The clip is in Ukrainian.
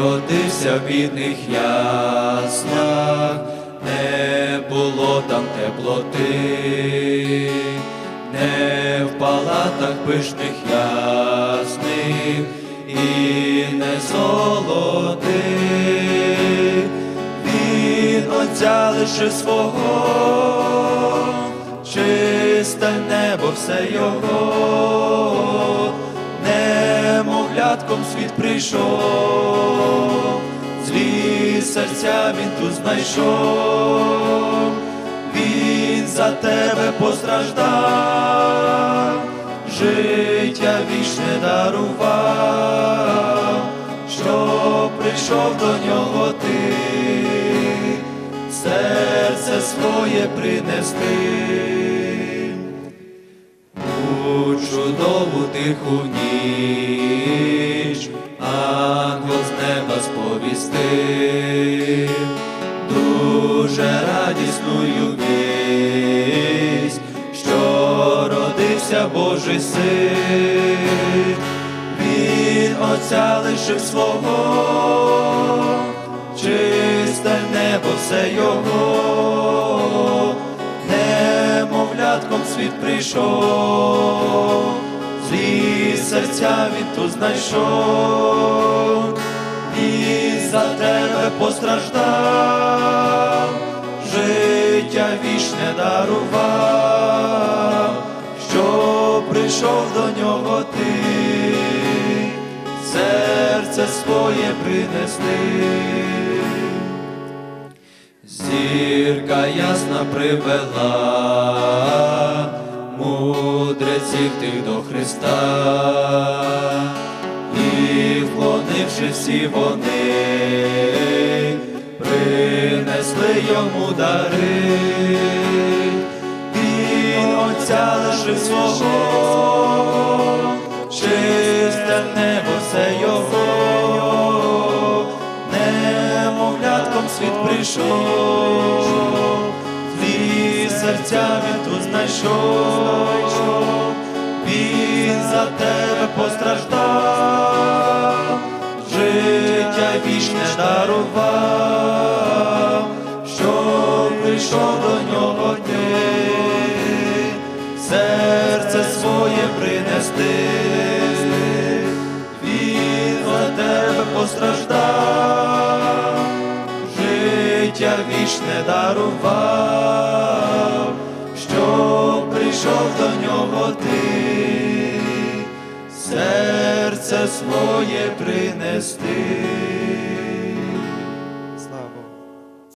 родився в бідних яслах, не було там теплоти, не в палатах пишних ясних і не золоти. Він отця лише свого, чисте небо все його, немовлятком світ прийшов, злі він тут знайшов, він за тебе постраждав, життя вічне дарував, що прийшов до нього ти, серце своє принести. У чудову тиху ніч неба сповістив дуже радісною вість, що родився Божий син, він отця лишив свого, чисте небо все його. Немовлятком світ прийшов, злі серця він тут знайшов, постраждав, життя вічне дарував, що прийшов до нього ти, серце своє принести. Зірка ясна привела мудреців тих до Христа, і вклонивши всі вони, принесли йому дари, він отця лишив свого, чисте небо все його. Немовлятком світ прийшов, злі серця він тут знайшов, він за тебе постраждав, життя вічне дарував, прийшов до нього ти, серце своє принести. Він за тебе постраждав, життя вічне дарував, що прийшов до нього ти, серце своє принести.